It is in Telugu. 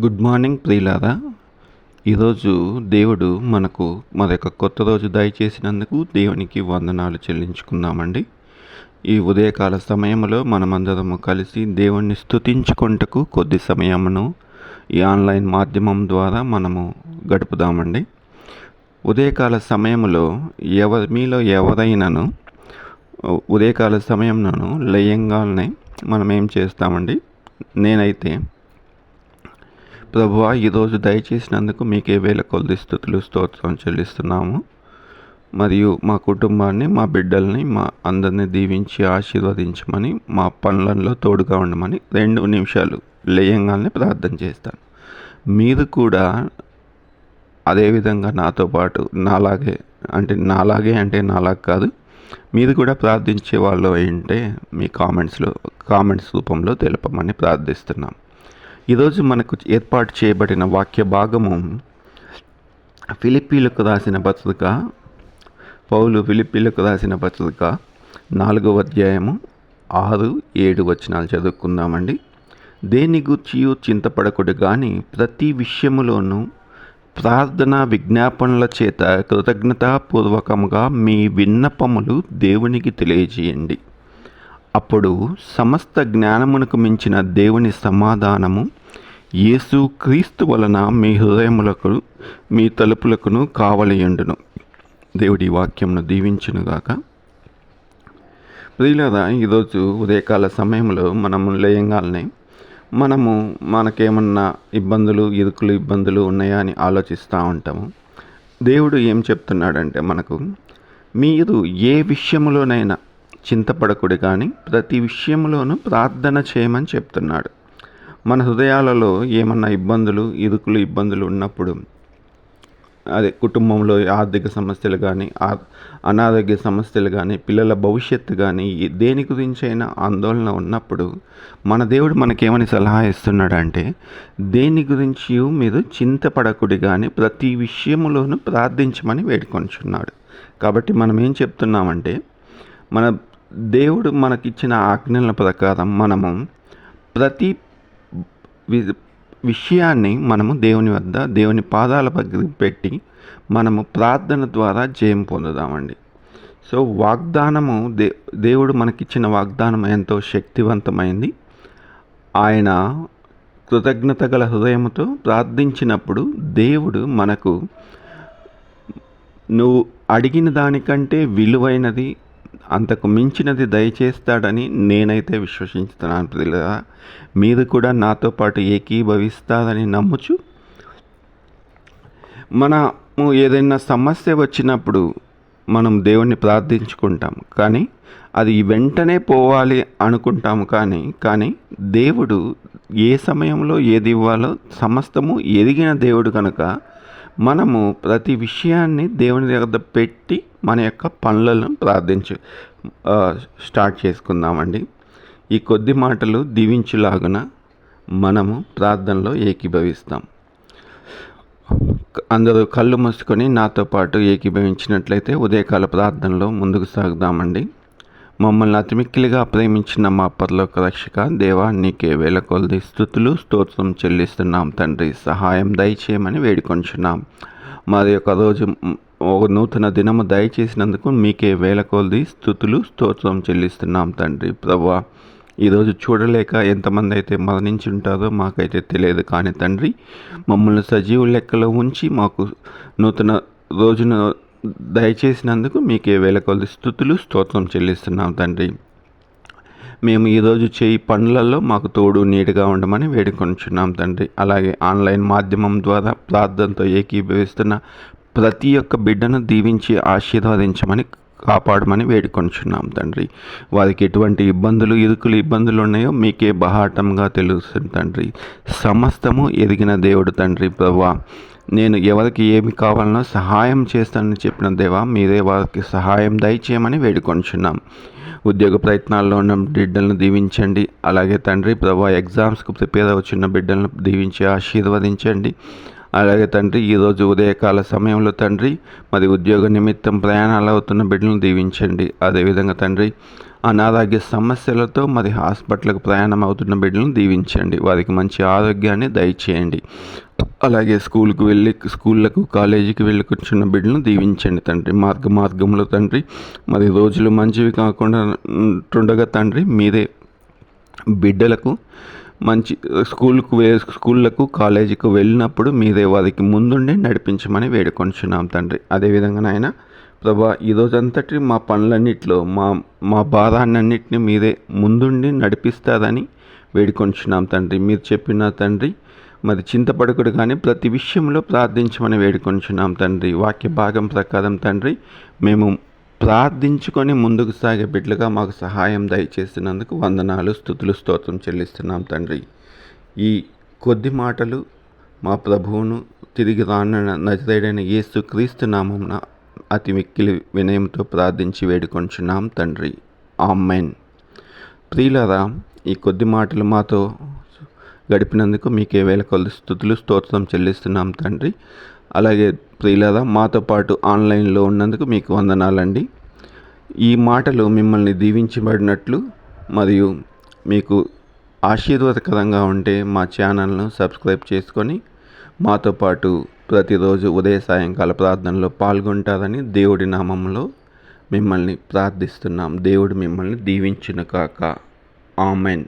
గుడ్ మార్నింగ్ ప్రియులారా. ఈరోజు దేవుడు మనకు మరొక కొత్త రోజు దయచేసినందుకు దేవునికి వందనాలు చెల్లించుకుందామండి. ఈ ఉదయకాల సమయంలో మనమందరము కలిసి దేవుణ్ణి స్థుతించుకుంటకు కొద్ది సమయమును ఈ ఆన్లైన్ మాధ్యమం ద్వారా మనము గడుపుదామండి. ఉదయకాల సమయంలో ఎవరి మీలో ఎవరైనాను ఉదయకాల సమయంలోను లయంగానే మనం ఏం చేస్తామండి. నేనైతే ప్రభువా ఈరోజు దయచేసినందుకు మీకే వేల కొద్ది స్థుతులు స్తోత్రం చెల్లిస్తున్నాము. మరియు మా కుటుంబాన్ని మా బిడ్డల్ని మా అందరిని దీవించి ఆశీర్వదించమని మా పనులలో తోడుగా ఉండమని రెండు నిమిషాలు లేయంగానే ప్రార్థన చేస్తాను. మీరు కూడా అదేవిధంగా నాతో పాటు నాలాగే అంటే నాలాగే అంటే నాలాగా కాదు మీరు కూడా ప్రార్థించే వాళ్ళు ఏంటే మీ కామెంట్స్లో కామెంట్స్ రూపంలో తెలపమని ప్రార్థిస్తున్నాం. ఈరోజు మనకు ఏర్పాటు చేయబడిన వాక్య భాగము ఫిలిపీలకు రాసిన పత్రిక పౌలు ఫిలిపీలకు రాసిన పత్రిక నాలుగవ అధ్యాయము ఆరు ఏడు వచనాలు చదువుకుందామండి. దేని గుర్చియు చింతపడకుడు కానీ ప్రతి విషయములోనూ ప్రార్థన విజ్ఞాపనల చేత కృతజ్ఞతాపూర్వకముగా మీ విన్నపములు దేవునికి తెలియజేయండి. అప్పుడు సమస్త జ్ఞానమునకు మించిన దేవుని సమాధానము యేసు క్రీస్తు వలన మీ హృదయములకు మీ తలుపులకును కావలియండును దేవుడి వాక్యంను దీవించునుగాక ప్రియులరా ఈరోజు ఉదయకాల సమయంలో మనము లేయంగానే మనము మనకేమన్నా ఇబ్బందులు ఇరుకులు ఇబ్బందులు ఉన్నాయా అని ఆలోచిస్తూ ఉంటాము. దేవుడు ఏం చెప్తున్నాడంటే మనకు మీరు ఏ విషయములోనైనా చింతపడకుడు కానీ ప్రతి విషయంలోనూ ప్రార్థన చేయమని చెప్తున్నాడు. మన హృదయాలలో ఏమన్నా ఇబ్బందులు ఇరుకులు ఇబ్బందులు ఉన్నప్పుడు అదే కుటుంబంలో ఆర్థిక సమస్యలు కానీ అనారోగ్య సమస్యలు కానీ పిల్లల భవిష్యత్తు కానీ దేని గురించి అయినా ఆందోళన ఉన్నప్పుడు మన దేవుడు మనకేమని సలహా ఇస్తున్నాడంటే దేని గురించి మీరు చింతపడకుడి కానీ ప్రతి విషయంలోనూ ప్రార్థించమని వేడుకొంచున్నాడు కాబట్టి మనం ఏం చెప్తున్నామంటే మన దేవుడు మనకిచ్చిన ఆజ్ఞల ప్రకారం మనము ప్రతి విషయాన్ని మనము దేవుని వద్ద దేవుని పాదాల దగ్గర పెట్టి మనము ప్రార్థన ద్వారా జయం పొందుదామండి. సో వాగ్దానము దే దేవుడు మనకిచ్చిన వాగ్దానం ఎంతో శక్తివంతమైంది. ఆయన కృతజ్ఞత గల హృదయంతో ప్రార్థించినప్పుడు దేవుడు మనకు నువ్వు అడిగిన దానికంటే విలువైనది అంతకు మించినది దయచేస్తాడని నేనైతే విశ్వసించుతున్నాను పిల్లల మీరు కూడా నాతో పాటు ఏకీభవిస్తారని నమ్ముచు మనము ఏదైనా సమస్య వచ్చినప్పుడు మనం దేవుణ్ణి ప్రార్థించుకుంటాం కానీ అది వెంటనే పోవాలి అనుకుంటాము కానీ కానీ దేవుడు ఏ సమయంలో ఏది ఇవ్వాలో సమస్తము ఎదిగిన దేవుడు కనుక మనము ప్రతి విషయాన్ని దేవుని దగ్గర పెట్టి మన యొక్క పనులను ప్రార్థించు స్టార్ట్ చేసుకుందామండి. ఈ కొద్ది మాటలు దీవించులాగున మనము ప్రార్థనలో ఏకీభవిస్తాం. అందరూ కళ్ళు మూసుకొని నాతో పాటు ఏకీభవించినట్లయితే ఉదయకాల ప్రార్థనలో ముందుకు సాగుదామండి. మమ్మల్ని అతిమిక్కిలిగా ప్రేమించిన మా పరలోక రక్షక దేవా నీకే వేల కొలది స్థుతులు స్తోత్రం చెల్లిస్తున్నాం తండ్రి. సహాయం దయచేయమని వేడుకొంచున్నాం. మరి యొక్క రోజు ఒక నూతన దినము దయచేసినందుకు మీకే వేల కొలది స్థుతులు స్తోత్రం చెల్లిస్తున్నాం తండ్రి ప్రభా. ఈరోజు చూడలేక ఎంతమంది అయితే మరణించి ఉంటారో మాకైతే తెలియదు కానీ తండ్రి మమ్మల్ని సజీవ లెక్కలో ఉంచి మాకు నూతన రోజున దయచేసినందుకు మీకే వేల కొలది స్థుతులు స్తోత్రం చెల్లిస్తున్నాం తండ్రి. మేము ఈరోజు చేయి పనులలో మాకు తోడు నీటుగా ఉండమని వేడుకొంచున్నాం తండ్రి. అలాగే ఆన్లైన్ మాధ్యమం ద్వారా ప్రార్థనతో ఏకీభవిస్తున్న ప్రతి ఒక్క బిడ్డను దీవించి ఆశీర్వదించమని కాపాడమని వేడుకొంచున్నాం తండ్రి. వారికి ఎటువంటి ఇబ్బందులు ఇరుకులు ఇబ్బందులు ఉన్నాయో మీకే బహాటంగా తెలుస్తుంది తండ్రి. సమస్తము ఎదిగిన దేవుడు తండ్రి ప్రభా. నేను ఎవరికి ఏమి కావాలనో సహాయం చేస్తానని చెప్పిన దేవా మీరే వారికి సహాయం దయచేయమని వేడుకొంచున్నాం. ఉద్యోగ ప్రయత్నాల్లో ఉన్న బిడ్డలను దీవించండి. అలాగే తండ్రి ప్రభా ఎగ్జామ్స్కు ప్రిపేర్ అవుతున్న బిడ్డలను దీవించి ఆశీర్వదించండి. అలాగే తండ్రి ఈరోజు ఉదయకాల సమయంలో తండ్రి మరి ఉద్యోగ నిమిత్తం ప్రయాణాలు అవుతున్న బిడ్డలను దీవించండి. అదేవిధంగా తండ్రి అనారోగ్య సమస్యలతో మరి హాస్పిటల్కి ప్రయాణం అవుతున్న బిడ్డలను దీవించండి. వారికి మంచి ఆరోగ్యాన్ని దయచేయండి. అలాగే స్కూల్కి వెళ్ళి స్కూళ్ళకు కాలేజీకి వెళ్ళి కూర్చున్న బిడ్డలను దీవించండి తండ్రి. మార్గ మార్గంలో తండ్రి మరి రోజులు మంచివి కాకుండా ఉంటుండగా తండ్రి మీరే బిడ్డలకు మంచి స్కూల్కు వే స్కూళ్ళకు కాలేజీకి వెళ్ళినప్పుడు మీరే వారికి ముందుండి నడిపించమని వేడుకొంచున్నాం తండ్రి. అదేవిధంగా నాయన ప్రభా ఈరోజంతటి మా పనులన్నింటిలో మా మా భారాన్నిన్నింటినీ మీరే ముందుండి నడిపిస్తారని వేడుకొంచున్నాం తండ్రి. మీరు చెప్పిన తండ్రి మరి చింతపడకుడు కానీ ప్రతి విషయంలో ప్రార్థించమని వేడుకొంచున్నాం తండ్రి. వాక్య భాగం ప్రకారం తండ్రి మేము ప్రార్థించుకొని ముందుకు సాగే బిడ్డలుగా మాకు సహాయం దయచేసినందుకు వందనాలు స్థుతులు స్తోత్రం చెల్లిస్తున్నాం తండ్రి. ఈ కొద్ది మాటలు మా ప్రభువును తిరిగి రానున్న నజరేడైన యేసు క్రీస్తు నామంన అతి మిక్కిలి వినయంతో ప్రార్థించి వేడుకొంచున్నాం తండ్రి. ఆమెన్. ప్రియులరా ఈ కొద్ది మాటలు మాతో గడిపినందుకు మీకే వేల కొద్ది స్థుతులు స్తోత్రం చెల్లిస్తున్నాం తండ్రి. అలాగే ప్రియులరా మాతో పాటు ఆన్లైన్లో ఉన్నందుకు మీకు వందనాలండి. ఈ మాటలు మిమ్మల్ని దీవించబడినట్లు మరియు మీకు ఆశీర్వాదకరంగా ఉంటే మా ఛానల్ను సబ్స్క్రైబ్ చేసుకొని మాతో పాటు ప్రతిరోజు ఉదయ సాయంకాల ప్రార్థనలో పాల్గొంటారని దేవుడి నామంలో మిమ్మల్ని ప్రార్థిస్తున్నాం. దేవుడు మిమ్మల్ని దీవించును కాక. ఆమెన్.